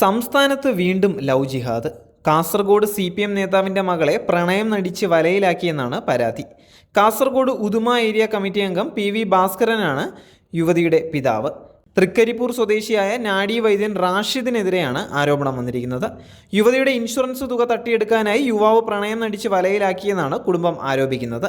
സംസ്ഥാനത്ത് വീണ്ടും ലവ് ജിഹാദ്. കാസർഗോഡ് സി പി എം നേതാവിന്റെ മകളെ പ്രണയം നടിച്ച് വലയിലാക്കിയെന്നാണ് പരാതി. കാസർഗോഡ് ഉദുമ ഏരിയ കമ്മിറ്റി അംഗം പി വി ഭാസ്കരനാണ് യുവതിയുടെ പിതാവ്. തൃക്കരിപ്പൂർ സ്വദേശിയായ നാഡി വൈദ്യൻ റാഷിദിനെതിരെയാണ് ആരോപണം വന്നിരിക്കുന്നത്. യുവതിയുടെ ഇൻഷുറൻസ് തുക തട്ടിയെടുക്കാനായി യുവാവ് പ്രണയം നടിച്ച് വലയിലാക്കിയെന്നാണ് കുടുംബം ആരോപിക്കുന്നത്.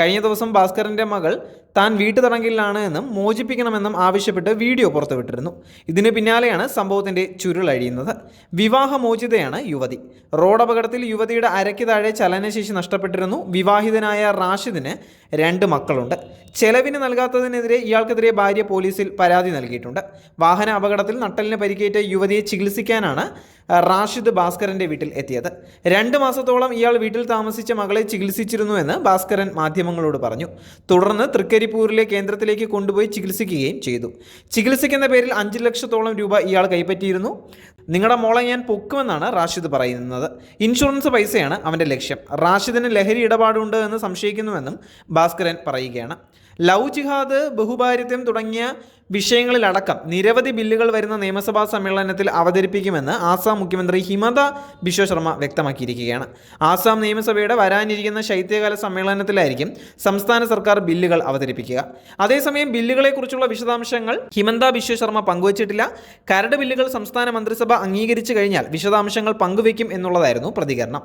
കഴിഞ്ഞ ദിവസം ഭാസ്കരന്റെ മകൾ താൻ വീട്ടുതടങ്കലിലാണ് എന്നും മോചിപ്പിക്കണമെന്നും ആവശ്യപ്പെട്ട് വീഡിയോ പുറത്തുവിട്ടിരുന്നു. ഇതിന് പിന്നാലെയാണ് സംഭവത്തിന്റെ ചുരുളഴിയുന്നത് വിവാഹമോചിതയാണ് യുവതി. റോഡപകടത്തിൽ യുവതിയുടെ അരയ്ക്ക് താഴെ ചലനശേഷി നഷ്ടപ്പെട്ടിരുന്നു. വിവാഹിതനായ റാഷിദിന് രണ്ട് മക്കളുണ്ട്. ചെലവിന് നൽകാത്തതിനെതിരെ ഇയാൾക്കെതിരെ ഭാര്യ പോലീസിൽ പരാതി നൽകിയിട്ടുണ്ട്. വാഹന അപകടത്തിൽ നട്ടലിന് പരിക്കേറ്റ യുവതിയെ ചികിത്സിക്കാനാണ് റാഷിദ് ഭാസ്കരന്റെ വീട്ടിൽ എത്തിയത്. രണ്ട് മാസത്തോളം ഇയാൾ വീട്ടിൽ താമസിച്ച മകളെ ചികിത്സിച്ചിരുന്നുവെന്ന് ഭാസ്കരൻ മാധ്യമങ്ങളോട് പറഞ്ഞു. തുടർന്ന് തൃക്കരിപ്പൂരിലെ കേന്ദ്രത്തിലേക്ക് കൊണ്ടുപോയി ചികിത്സിക്കുകയും ചെയ്തു. ചികിത്സിക്കുന്ന പേരിൽ അഞ്ച് ലക്ഷത്തോളം രൂപ ഇയാൾ കൈപ്പറ്റിയിരുന്നു. നിങ്ങളുടെ മോളെ ഞാൻ പൊക്കുമെന്നാണ് റാഷിദ് പറയുന്നത്. ഇൻഷുറൻസ് പൈസയാണ് അവന്റെ ലക്ഷ്യം. റാഷിദിന് ലഹരി ഇടപാടുണ്ട് എന്ന് സംശയിക്കുന്നുവെന്നും ഭാസ്കരൻ പറയുകയാണ്. ലവ് ജിഹാദ് ബഹുഭാരിത്യം തുടങ്ങിയ വിഷയങ്ങളിലടക്കം നിരവധി ബില്ലുകൾ വരുന്ന നിയമസഭാ സമ്മേളനത്തിൽ അവതരിപ്പിക്കുമെന്ന് ആസാം മുഖ്യമന്ത്രി ഹിമത ബിശ്വ ശർമ്മ വ്യക്തമാക്കിയിരിക്കുകയാണ്. ആസാം നിയമസഭയുടെ വരാനിരിക്കുന്ന ശൈത്യകാല സമ്മേളനത്തിലായിരിക്കും സംസ്ഥാന സർക്കാർ ബില്ലുകൾ അവതരിപ്പിക്കുക. അതേസമയം ബില്ലുകളെക്കുറിച്ചുള്ള വിശദാംശങ്ങൾ ഹിമന്ത ബിശ്വ ശർമ്മ പങ്കുവച്ചിട്ടില്ല. കരട് ബില്ലുകൾ സംസ്ഥാന മന്ത്രിസഭ അംഗീകരിച്ചു കഴിഞ്ഞാൽ വിശദാംശങ്ങൾ പങ്കുവയ്ക്കും എന്നുള്ളതായിരുന്നു പ്രതികരണം.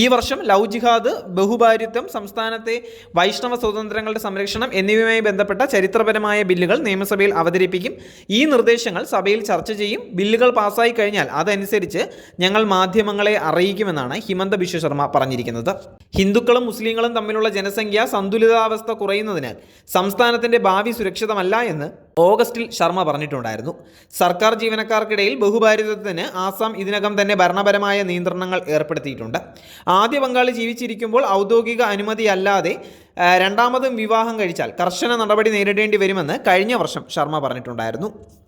ഈ വർഷം ലവ് ജിഹാദ് ബഹുഭാരിത്വം സംസ്ഥാനത്തെ വൈഷ്ണവ സ്വതന്ത്രങ്ങളുടെ സംരക്ഷണം എന്നിവയുമായി ബന്ധപ്പെട്ട ചരിത്രപരമായ ബില്ലുകൾ നിയമസഭയിൽ അവതരിപ്പിക്കും. ഈ നിർദ്ദേശങ്ങൾ സഭയിൽ ചർച്ച ചെയ്യും. ബില്ലുകൾ പാസ്സായി കഴിഞ്ഞാൽ അതനുസരിച്ച് ഞങ്ങൾ മാധ്യമങ്ങളെ അറിയിക്കുമെന്നാണ് ഹിമന്ത ബിശ്വ ശർമ്മ പറഞ്ഞിരിക്കുന്നത്. ഹിന്ദുക്കളും മുസ്ലിങ്ങളും തമ്മിലുള്ള ജനസംഖ്യ സന്തുലിതാവസ്ഥ കുറയുന്നതിനാൽ സംസ്ഥാനത്തിന്റെ ഭാവി സുരക്ഷിതമല്ല എന്ന് ഓഗസ്റ്റിൽ ശർമ്മ പറഞ്ഞിട്ടുണ്ടായിരുന്നു. സർക്കാർ ജീവനക്കാർക്കിടയിൽ ബഹുഭാരിതത്തിന് ആസാം ഇതിനകം തന്നെ ഭരണപരമായ നിയന്ത്രണങ്ങൾ ഏർപ്പെടുത്തിയിട്ടുണ്ട്. ആദ്യ പങ്കാളി ജീവിച്ചിരിക്കുമ്പോൾ ഔദ്യോഗിക അനുമതിയല്ലാതെ രണ്ടാമതും വിവാഹം കഴിച്ചാൽ കർശന നടപടി നേരിടേണ്ടി വരുമെന്ന് കഴിഞ്ഞ വർഷം ശർമ്മ പറഞ്ഞിട്ടുണ്ടായിരുന്നു.